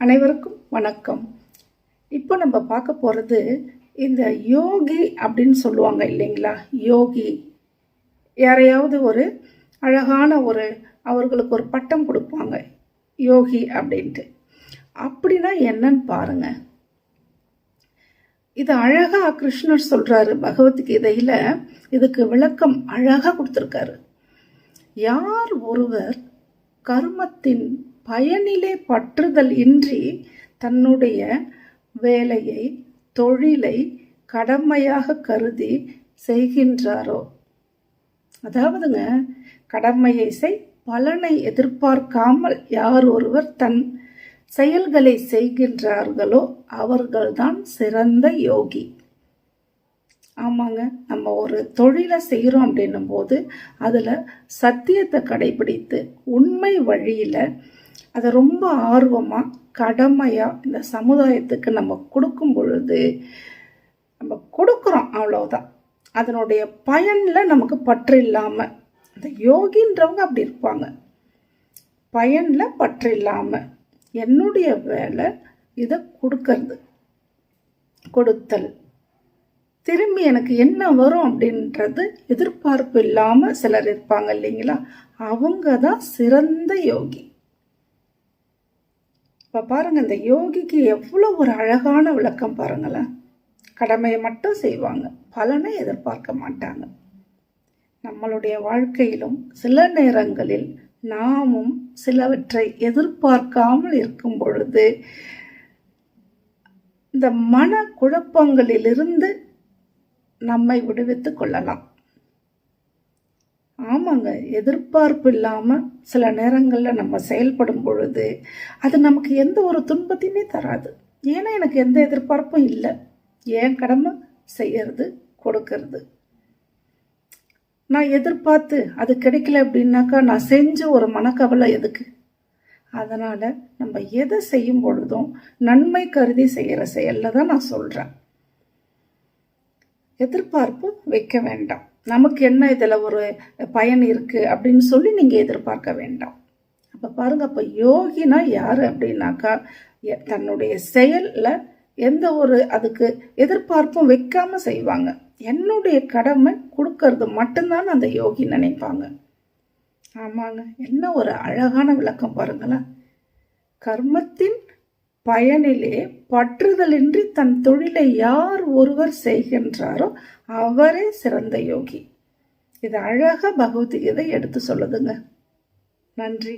அனைவருக்கும் வணக்கம். இப்போ நம்ம பார்க்க போகிறது இந்த யோகி அப்படின்னு சொல்லுவாங்க இல்லைங்களா? யோகி. யாரையாவது ஒரு அழகான ஒரு அவர்களுக்கு ஒரு பட்டம் கொடுப்பாங்க. யோகி அப்படின்ட்டு. அப்படின்னா என்னன்னு பாருங்க. இது அழகா கிருஷ்ணர் சொல்கிறாரு பகவத்கீதையில் இதுக்கு விளக்கம் அழகாக கொடுத்துருக்காரு. யார் ஒருவர் கர்மத்தின் பயனிலே பற்றுதல் இன்றி தன்னுடைய வேலையை தொழிலை கடமையாக கருதி செய்கின்றாரோ? அதாவதுங்க கடமையை செய் பலனை எதிர்பார்க்காமல் யார் ஒருவர் தன் செயல்களை செய்கின்றார்களோ அவர்கள்தான் சிறந்த யோகி. ஆமாங்க நம்ம ஒரு தொழிலை செய்கிறோம் அப்படின்னும் போது அதில் சத்தியத்தை கடைபிடித்து உண்மை வழியில் அதை ரொம்ப ஆர்வமாக கடமையாக இந்த சமுதாயத்துக்கு நம்ம கொடுக்கும் பொழுது நம்ம கொடுக்குறோம் அவ்வளோதான் அதனுடைய பயனில் நமக்கு பற்று இல்லாமல் இந்த யோகின்றவங்க அப்படி இருப்பாங்க. பயனில் பற்று இல்லாமல் என்னுடைய வேலை இதை கொடுக்கறது. கொடுத்தல். திரும்பி எனக்கு என்ன வரும் அப்படின்றது எதிர்பார்ப்பு இல்லாமல் சிலர் இருப்பாங்க இல்லைங்களா? அவங்க தான் சிறந்த யோகி. இப்போ பாருங்கள் இந்த யோகிக்கு எவ்வளோ ஒரு அழகான விளக்கம் பாருங்களேன். கடமையை மட்டும் செய்வாங்க. பலனை எதிர்பார்க்க மாட்டாங்க. நம்மளுடைய வாழ்க்கையிலும் சில நேரங்களில் நாமும் சிலவற்றை எதிர்பார்க்காமல் இருக்கும் பொழுது இந்த மன குழப்பங்களிலிருந்து நம்மை விடுவித்து கொள்ளலாம். ஆமாங்க எதிர்பார்ப்பு இல்லாமல் சில நேரங்களில் நம்ம செயல்படும் பொழுது அது நமக்கு எந்த ஒரு துன்பத்தையுமே தராது. ஏன்னா எனக்கு எந்த எதிர்பார்ப்பும் இல்லை. ஏன் கடமை? செய்யறது கொடுக்கறது. நான் எதிர்பார்த்து அது கிடைக்கல அப்படின்னாக்கா நான் செஞ்ச ஒரு மனக்கவலை எதுக்கு? அதனால் நம்ம எதை செய்யும் பொழுதும் நன்மை கருதி செய்கிற செயலில் தான் நான் சொல்கிறேன் எதிர்பார்ப்பு வைக்க வேண்டாம். நமக்கு என்ன இதில் ஒரு பயன் இருக்குது அப்படின்னு சொல்லி நீங்கள் எதிர்பார்க்க வேண்டாம். அப்போ பாருங்கள் அப்போ யோகினா யார் அப்படின்னாக்கா எ- தன்னுடைய செயலில் எந்த ஒரு அதுக்கு எதிர்பார்ப்பும் வைக்காமல் செய்வாங்க. என்னுடைய கடமை கொடுக்கறது மட்டும்தான் அந்த யோகி நினைப்பாங்க. ஆமாங்க என்ன ஒரு அழகான விளக்கம் பாருங்களேன். கர்மத்தின் பயனிலே பற்றுதலின்றி தன் தொழிலை யார் ஒருவர் செய்கின்றாரோ அவரே சிறந்த யோகி. இது அழகா பகவத்கீதை எடுத்து சொல்லுதுங்க. நன்றி.